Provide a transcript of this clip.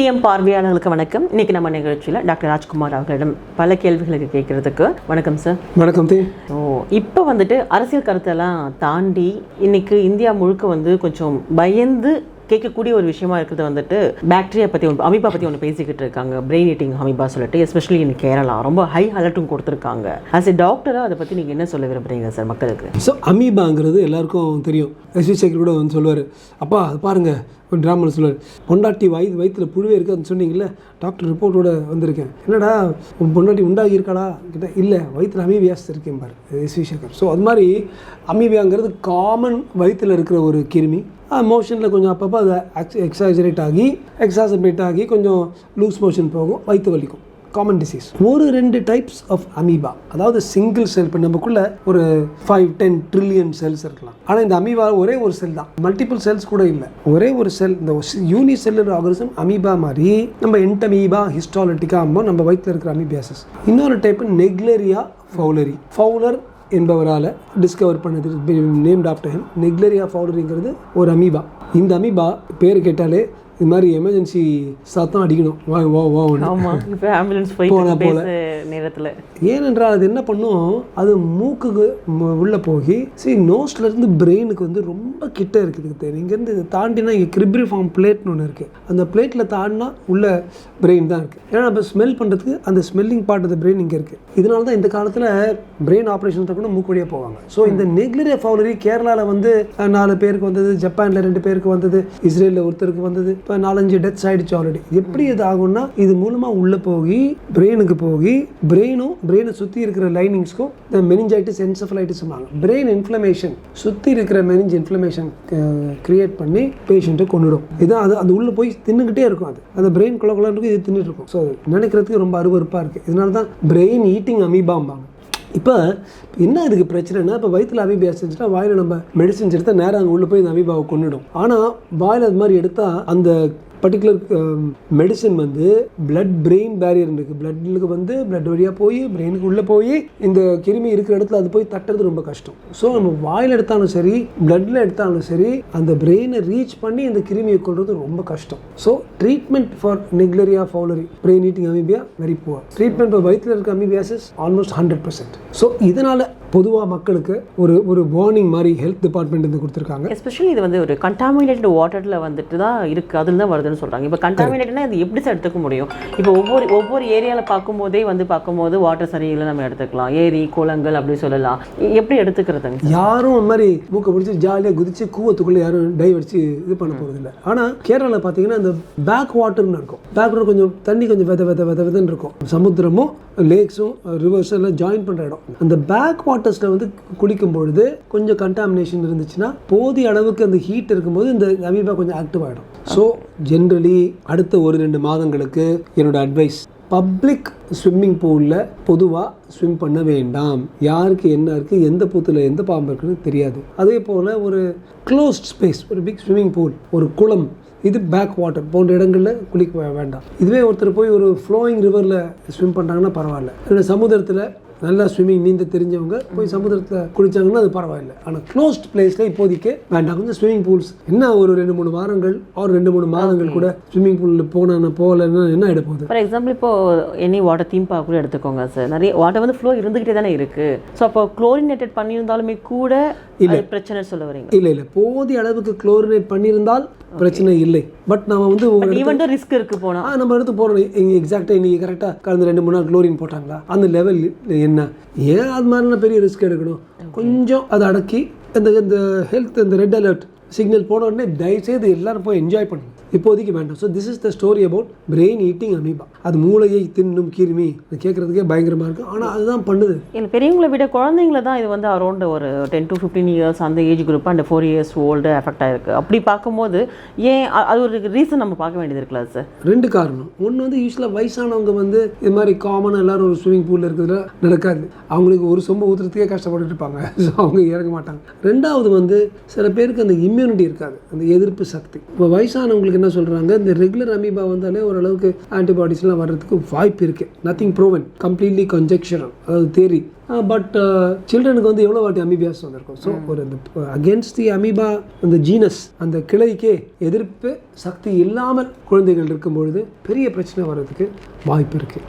DM பார்வையாளர்களுக்கு வணக்கம். இன்னைக்கு நம்ம நிகழ்ச்சியில் டாக்டர் ராஜ்குமார் அவர்களிடம் பல கேள்விகளுக்கு கேட்கறதுக்கு வணக்கம் சார் வணக்கம் தே ஸோ இப்போ வந்துட்டு அரசியல் கருத்தெல்லாம் தாண்டி இன்னைக்கு இந்தியா முழுக்க வந்து கொஞ்சம் பயந்து கேட்கக்கூடிய ஒரு விஷயமா இருக்கிறது வந்துட்டு பாக்டீரியா பற்றி ஒன்று அமீபா பற்றி ஒன்று பேசிக்கிட்டு இருக்காங்க. பிரெயின் ஈட்டிங் அமீபா சொல்லிட்டு எஸ்பெஷலி இன் கேரளா ரொம்ப ஹை அலர்ட்டும் கொடுத்துருக்காங்க. ஆஸ் எ டாக்டராக அதை பற்றி நீங்கள் என்ன சொல்ல விரும்புறீங்க சார் மக்களுக்கு? ஸோ அமீபாங்கிறது எல்லாருக்கும் தெரியும். ரசி சேகர் கூட வந்து சொல்லுவார். அப்பா அது பாருங்க. ஒரு ட்ராமாவில் சொல்லுவார். பொண்டாட்டி வயிறு வயிற்றுல புழுவே இருக்காதுன்னு சொன்னீங்கல்ல டாக்டர் ரிப்போர்ட்டோட வந்திருக்கேன். என்னடா உன் பொண்டாட்டி உண்டாகி இருக்காடா? கிட்ட இல்லை வயிற்றுல அமீபியாஸ் இருக்கேன் பாரு. எஸ் வி சேகர் ஸோ அது மாதிரி அமீபியாங்கிறது காமன் வயிற்றுல இருக்கிற ஒரு கிருமி. மோஷனில் கொஞ்சம் அப்பப்போ அதை எக்ஸாஜரேட் ஆகி எக்ஸாசபேட் ஆகி கொஞ்சம் லூஸ் மோஷன் போகும் வயிற்று வலிக்கும். காமன் டிசீஸ் ஒரு ரெண்டு டைப்ஸ் ஆஃப் அமீபா அதாவது சிங்கிள் செல் இப்போ நமக்குள்ள ஒரு ஃபைவ் டென் ட்ரில்லியன் செல்ஸ் இருக்கலாம். ஆனால் இந்த அமீபா ஒரே ஒரு செல் தான். மல்டிபிள் செல்ஸ் கூட இல்லை. ஒரே ஒரு செல் இந்த யூனி செல்லுலர் ஆர்கனிசம் அமீபா மாதிரி நம்ம என்டமீபா ஹிஸ்டாலட்டிக்காக நம்ம வயிற்றில் இருக்கிற அமீபியாசஸ் இன்னொரு டைப் நெக்லேரியா ஃபவுலரி ஃபவுலர் என்பவரால் டிஸ்கவர் பண்ணது நேம்ட் ஆஃப்டர் ஹிம் ஆஃப் ஃபவுலரிங்கிறது ஒரு அமீபா. இந்த அமீபா பேர் கேட்டாலே இது மாதிரி எமர்ஜென்சி சத்தம் அடிக்கணும். வா வா வா ஆமாம் இப்போ ஆம்புலன்ஸ் போய் போனா போல. நேரத்தில். ஏனென்றால் அது என்ன பண்ணும்? அது மூக்குக்கு உள்ள போய் சரி நோஸ்ல இருந்து பிரெயினுக்கு வந்து ரொம்ப கிட்ட இருக்குது. இங்கேருந்து இதை தாண்டினா இங்கே கிரிப்ரி ஃபார்ம் பிளேட்னு ஒன்று இருக்குது அந்த பிளேட்டில் தாண்டினா உள்ள பிரெயின் தான் இருக்குது ஏன்னா நம்ம ஸ்மெல் பண்ணுறதுக்கு அந்த ஸ்மெல்லிங் பார்ட் ஆஃப் பிரெயின் இங்கே இருக்குது இதனால தான் இந்த காலத்தில் பிரெயின் ஆப்ரேஷன் கூட மூக்கு வழியாக போவாங்க. ஸோ இந்த நெக்லரியா ஃபவுலரி கேரளாவில் வந்து நாலு பேருக்கு வந்தது ஜப்பானில் ரெண்டு பேருக்கு வந்தது இஸ்ரேலில் ஒருத்தருக்கு வந்தது. இப்போ நாலஞ்சு டெத்ஸ் ஆகிடுச்சு ஆல்ரெடி எப்படி இது ஆகும்னா இது மூலமாக உள்ளே போய் பிரெயினுக்கு போய் பிரெயினும் பிரெயினை சுற்றி இருக்கிற லைனிங்ஸ்க்கும் இந்த மெனிஞ்சைட்டிஸ் என்செஃபலைட்டிஸ் பிரெயின் இன்ஃப்ளமேஷன் சுற்றி இருக்கிற மெனிஞ்ச் இன்ஃப்ளமேஷன் கிரியேட் பண்ணி பேஷண்ட்டை கொண்டுடும் இதான் அது அது உள்ளே போய் தின்னுக்கிட்டே இருக்கும் அது. அந்த பிரெயின் குள்ள குள்ள இருக்கும் இது தின்னுட்டு இருக்கும். ஸோ நினைக்கிறதுக்கு ரொம்ப அருவருப்பாக இருக்குது இதனால தான் பிரெயின் ஈட்டிங் அமீபாம்பாங்க இப்போ என்ன இதுக்கு பிரச்சனைனா இப்போ வயிற்றுல அமீபியா செஞ்சுட்டா வாயில் நம்ம மெடிசன் எடுத்தால் நேராக அங்கே உள்ளே போய் இந்த அமீபாவை கொண்டுடும் ஆனால் வாயில் அது மாதிரி எடுத்தால் அந்த பர்டிகுலர் மெடிசன் um, வந்து பிளட் பிரெயின் பேரியர் இருக்குது பிளட்டுக்கு வந்து பிளட் வழியாக போய் பிரெயினுக்கு உள்ளே போய் இந்த கிருமி இருக்கிற இடத்துல அது போய் தட்டுறது ரொம்ப கஷ்டம். ஸோ நம்ம வாயில் எடுத்தாலும் சரி பிளட்டில் எடுத்தாலும் சரி அந்த பிரெயினை ரீச் பண்ணி இந்த கிருமியை கொள்வது ரொம்ப கஷ்டம். So treatment for Naegleria fowleri brain eating amoeba very poor treatment for வயிற்றில் இருக்க amoebiasis almost hundred percent so இதனால் பொதுவாக மக்களுக்கு ஒரு ஒரு வார்னிங் மாதிரி ஹெல்த் டிபார்ட்மெண்ட் இருந்து கொடுத்துருக்காங்க. எஸ்பெஷலி இது வந்து ஒரு கண்டாமினேட்டட் வாட்டரில் வந்துட்டு தான் இருக்குது அதில் தான் வருதுன்னு சொல்கிறாங்க இப்போ கண்டாமினேட்டட்னா இது எப்படி சார் எடுத்துக்க முடியும்? இப்போ ஒவ்வொரு ஒவ்வொரு ஏரியாவில் பார்க்கும்போதே வந்து பார்க்கும்போது வாட்டர் சரியில்லை நம்ம எடுத்துக்கலாம். ஏரி குளங்கள் அப்படி சொல்லலாம். எப்படி எடுத்துக்கிறதுங்க யாரும் அந்த மாதிரி மூக்கை பிடிச்சி ஜாலியாக குதிச்சு கூவத்துக்குள்ளே யாரும் டைவ் அடிச்சு இது பண்ண போகிறதில்ல ஆனால் கேரளாவில் பார்த்தீங்கன்னா இந்த பேக் வாட்டர்னு இருக்கும். பேக் வாட்டர் கொஞ்சம் தண்ணி கொஞ்சம் வெத வெத வெத வெதன்னு இருக்கும். சமுத்திரமும் லேக்ஸும் ரிவர்ஸும் எல்லாம் ஜாயின் பண்ணுற இடம். அந்த பேக் வாட்டர்ஸில் வந்து குளிக்கும் பொழுது கொஞ்சம் கண்டாமினேஷன் இருந்துச்சுன்னா போதிய அளவுக்கு அந்த ஹீட் இருக்கும்போது இந்த அமீபா கொஞ்சம் ஆக்டிவ் ஆகிடும் ஸோ ஜென்ரலி அடுத்த ஒரு ரெண்டு மாதங்களுக்கு என்னோட அட்வைஸ் பப்ளிக் ஸ்விம்மிங் பூலில் பொதுவாக ஸ்விம் பண்ண வேண்டாம். யாருக்கு என்ன இருக்குது எந்த பூத்தில் எந்த பாம்பு இருக்குன்னு தெரியாது. அதே போல் ஒரு க்ளோஸ்ட் ஸ்பேஸ் ஒரு பிக் ஸ்விம்மிங் பூல் ஒரு குளம் இது பேக் வாட்டர் போன்ற இடங்களில் குளிக்க வேண்டாம். இதுவே ஒருத்தர் போய் ஒரு ஃப்ளோயிங் ரிவரில் ஸ்விம் பண்ணுறாங்கன்னா பரவாயில்ல. இல்லை நல்லா ஸ்விம்மிங் நீந்த தெரிஞ்சவங்க போய் சமுத்திரத்தில் குளிச்சாங்கன்னா அது பரவாயில்ல. ஆனால் க்ளோஸ்ட் பிளேஸில் இப்போதைக்கு வேண்டாம். கொஞ்சம் ஸ்விம்மிங் பூல்ஸ் என்ன ஒரு ரெண்டு மூணு வாரங்கள் ஒரு ரெண்டு மூணு மாதங்கள் கூட ஸ்விம்மிங் பூலில் போனா போகலன்னா என்ன போகுது? ஃபார் எக்ஸாம்பிள் இப்போ எனி வாட்டர் தீம் பார்க் கூட எடுத்துக்கோங்க சார் நிறைய வாட்டர் வந்து ஃப்ளோ இருந்துகிட்டே தானே இருக்கு. ஸோ அப்போ குளோரினேட்டட் பண்ணியிருந்தாலுமே கூட அது பிரச்சனை சொல்ல வரீங்க. இல்லை இல்லை. போதிய அளவுக்கு குளோரினேட் பண்ணியிருந்தால் பிரச்சனை இல்லை. பட் நம்ம வந்து ஈவன் ரிஸ்க் இருக்கு போனா. ஆ நம்ம எடுத்து போகிறோம் எக்ஸாக்டாக இன்றைக்கி கரெக்டாக கடந்த ரெண்டு மூணு நாள் குளோரின் போட்டாங்களா? அந்த லெவல் என்ன? ஏன் அது மாதிரிலாம் பெரிய ரிஸ்க் எடுக்கணும்? கொஞ்சம் அதை அடக்கி இந்த இந்த ஹெல்த் இந்த ரெட் அலர்ட் சிக்னல் போன உடனே தயவுசெய்து எல்லாரும் போய் என்ஜாய் பண்ணுங்க. இப்போதைக்கு வேண்டாம். So this is the story about brain eating amoeba அது மூளையை தின்னும் கிருமி. அது கேட்குறதுக்கே பயங்கரமாக இருக்கும் ஆனால் அதுதான் பண்ணுது. இல்லை பெரியவங்களை விட குழந்தைங்கள தான் இது வந்து அரௌண்ட் ஒரு டென் டு ஃபிஃப்டீன் இயர்ஸ் அந்த ஏஜ் குரூப் அந்த ஃபோர் இயர்ஸ் ஓல்டு எஃபெக்ட் ஆயிருக்கு. அப்படி பார்க்கும்போது ஏன் அது ஒரு ரீசன் நம்ம பார்க்க வேண்டியது இருக்குல்ல சார் ரெண்டு காரணம். ஒன்று வந்து யூஸ்வலாக வயசானவங்க வந்து இது மாதிரி காமனாக எல்லாரும் ஒரு ஸ்விம்மிங் பூலில் இருக்கிறதுல நடக்காது. அவங்களுக்கு ஒரு சொம்ப ஊற்றுறதுக்கே கஷ்டப்பட்டுட்டு இருப்பாங்க. ஸோ அவங்க இறங்க மாட்டாங்க. ரெண்டாவது வந்து சில பேருக்கு அந்த இம்யூனிட்டி இருக்காது. அந்த எதிர்ப்பு சக்தி. இப்போ வயசானவங்களுக்கு என்ன சொல்கிறாங்க இந்த ரெகுலர் அமீபா வந்தாலே ஓரளவுக்கு ஆன்டிபாடிஸ்லாம் வர்றதுக்கு வாய்ப்பு இருக்குது நத்திங் ப்ரோவன் கம்ப்ளீட்லி கன்ஜெக்ஷனல் அதாவது தேரி பட் சில்ட்ரனுக்கு வந்து எவ்வளோ வாட்டி அமீபியாஸ் வந்திருக்கும்? ஸோ ஒரு இந்த அகேன்ஸ்ட் தி அமீபா அந்த ஜீனஸ் அந்த கிளைக்கே எதிர்ப்பு சக்தி இல்லாமல் குழந்தைகள் இருக்கும் பொழுது பெரிய பிரச்சனை வர்றதுக்கு வாய்ப்பு இருக்குது